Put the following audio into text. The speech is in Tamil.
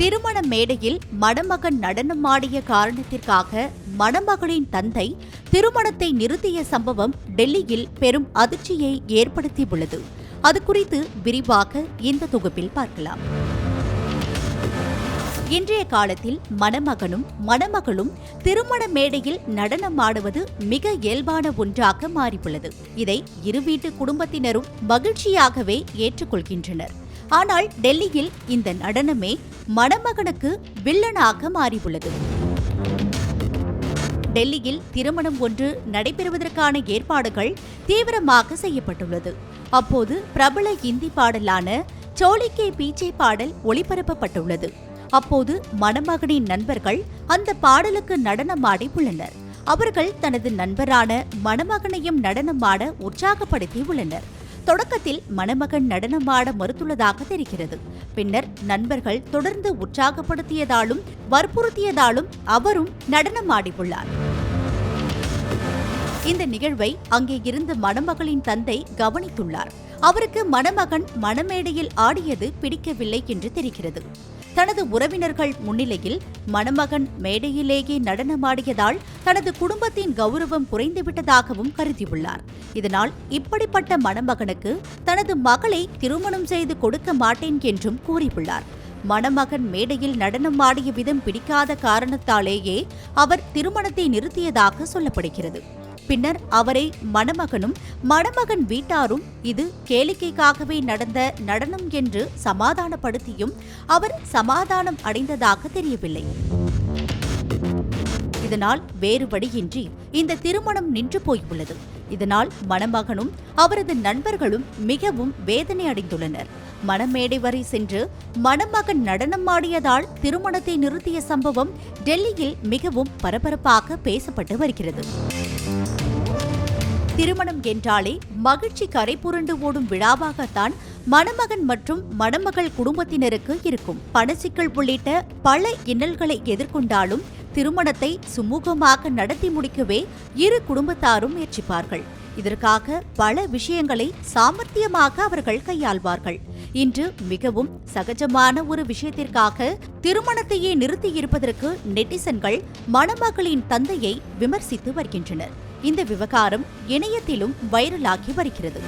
திருமண மேடையில் மணமகன் நடனமாடிய காரணத்திற்காக மணமகளின் தந்தை திருமணத்தை நிறுத்திய சம்பவம் டெல்லியில் பெரும் அதிர்ச்சியை ஏற்படுத்தியுள்ளது. அது குறித்து விரிவாக இந்த தொகுப்பில் பார்க்கலாம். இன்றைய காலத்தில் மணமகனும் மணமகளும் திருமண மேடையில் நடனமாடுவது மிக இயல்பான ஒன்றாக மாறியுள்ளது. இதை இரு வீட்டு குடும்பத்தினரும் மகிழ்ச்சியாகவே ஏற்றுக்கொள்கின்றனர். ஆனால் டெல்லியில் இந்த நடனமே மணமகனுக்கு வில்லனாக மாறியுள்ளது. டெல்லியில் திருமணம் ஒன்று நடைபெறுவதற்கான ஏற்பாடுகள் தீவிரமாக செய்யப்பட்டுள்ளது. அப்போது பிரபல இந்தி பாடலான சோலிக்கே பீச்சே பாடல் ஒளிபரப்பப்பட்டுள்ளது. அப்போது மணமகனின் நண்பர்கள் அந்த பாடலுக்கு நடனமாடி உள்ளனர். அவர்கள் தனது நண்பரான மணமகனையும் நடனமாட உற்சாகப்படுத்தி உள்ளனர். தொடக்கத்தில் மணமகன் நடனமாட மறுத்துள்ளதாக தெரிகிறது. பின்னர் நண்பர்கள் தொடர்ந்து உற்சாகப்படுத்தியதாலும் வற்புறுத்தியதாலும் அவரும் நடனமாடியுள்ளார் இந்த நிகழ்வை அங்கே இருந்து மணமகளின் தந்தை கவனித்துள்ளார். அவருக்கு மணமகன் மணமேடையில் ஆடியது பிடிக்கவில்லை என்று தெரிகிறது. தனது உறவினர்கள் முன்னிலையில் மணமகன் மேடையிலேயே நடனமாடியதால் தனது குடும்பத்தின் கௌரவம் குறைந்துவிட்டதாகவும் கருதியுள்ளார். இதனால் இப்படிப்பட்ட மணமகனுக்கு தனது மகளை திருமணம் செய்து கொடுக்க மாட்டேன் என்றும் கூறியுள்ளார். மணமகன் மேடையில் நடனம் ஆடிய விதம் பிடிக்காத காரணத்தாலேயே அவர் திருமணத்தை நிறுத்தியதாக சொல்லப்படுகிறது. பின்னர் அவரை மணமகனும் மணமகன் வீட்டாரும் இது கேளிக்கைக்காகவே நடந்த நடனம் என்று சமாதானப்படுத்தியும் அவர் சமாதானம் அடைந்ததாக தெரியவில்லை. இதனால் வேறு வழியின்றி இந்த திருமணம் நின்று போயுள்ளது இதனால் மணமகனும் அவரது நண்பர்களும் மிகவும் வேதனை அடைந்துள்ளனர். மணமேடை வரை சென்று மணமகன் நடனம் ஆடியதால் திருமணத்தை நிறுத்திய சம்பவம் டெல்லியில் மிகவும் பரபரப்பாக பேசப்பட்டு வருகிறது. திருமணம் என்றாலே மகிழ்ச்சி கரை புரண்டு ஓடும் விழாவாகத்தான் மணமகன் மற்றும் மணமகள் குடும்பத்தினருக்கு இருக்கும். பணச்சிக்கல் உள்ளிட்ட பல இன்னல்களை எதிர்கொண்டாலும் திருமணத்தை சுமூகமாக நடத்தி முடிக்கவே இரு குடும்பத்தாரும் முயற்சிப்பார்கள். இதற்காக பல விஷயங்களை சாமர்த்தியமாக அவர்கள் கையாள்வார்கள். இன்று மிகவும் சகஜமான ஒரு விஷயத்திற்காக திருமணத்தையே நிறுத்தியிருப்பதற்கு நெட்டிசன்கள் மணமகளின் தந்தையை விமர்சித்து வருகின்றனர். இந்த விவகாரம் இணையத்திலும் வைரலாகி வருகிறது.